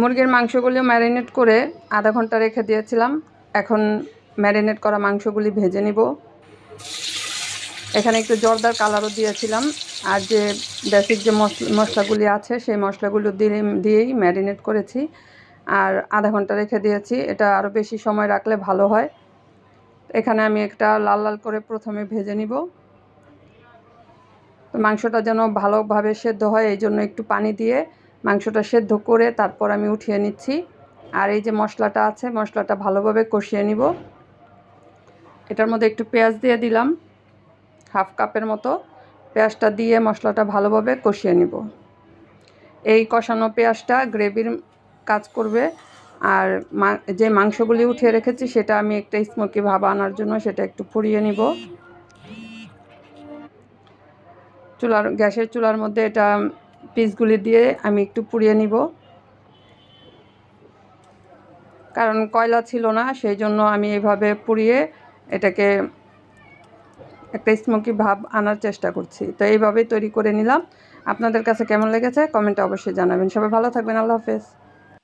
মুরগির মাংসগুলি ম্যারিনেট করে আধা ঘণ্টা রেখে দিয়েছিলাম। এখন ম্যারিনেট করা মাংসগুলি ভেজে নিব। এখানে একটু জর্দার কালারও দিয়েছিলাম। আর যে বেসিক যে মশলা মশলাগুলি আছে, সেই মশলাগুলো দিয়ে দিয়েই ম্যারিনেট করেছি। আর আধা ঘণ্টা রেখে দিয়েছি। এটা আরও বেশি সময় রাখলে ভালো হয়। এখানে আমি একটা লাল লাল করে প্রথমে ভেজে নিব। মাংসটা যেন ভালোভাবে সেদ্ধ হয়, এই জন্য একটু পানি দিয়ে মাংসটা সেদ্ধ করে তারপর আমি উঠিয়ে নিচ্ছি। আর এই যে মশলাটা আছে, মশলাটা ভালোভাবে কষিয়ে নিব। এটার মধ্যে একটু পেঁয়াজ দিয়ে দিলাম, হাফ কাপের মতো। পেঁয়াজটা দিয়ে মশলাটা ভালোভাবে কষিয়ে নিব। এই কষানো পেঁয়াজটা গ্রেভির কাজ করবে। আর যে মাংসগুলি উঠিয়ে রেখেছি, সেটা আমি একটা স্মোকি ভাব আনার জন্য সেটা একটু পুড়িয়ে নিব। চুলার, গ্যাসের চুলার মধ্যে এটা পিসগুলি দিয়ে আমি একটু পুড়িয়ে নিব। কারণ কয়লা ছিল না, সেই জন্য আমি এভাবে পুড়িয়ে এটাকে একটা স্মোকি ভাব আনার চেষ্টা করছি। তো এইভাবেই তৈরি করে নিলাম। আপনাদের কাছে কেমন লেগেছে? কমেন্টে অবশ্যই জানাবেন। সবাই ভালো থাকবেন। আল্লাহ হাফেজ।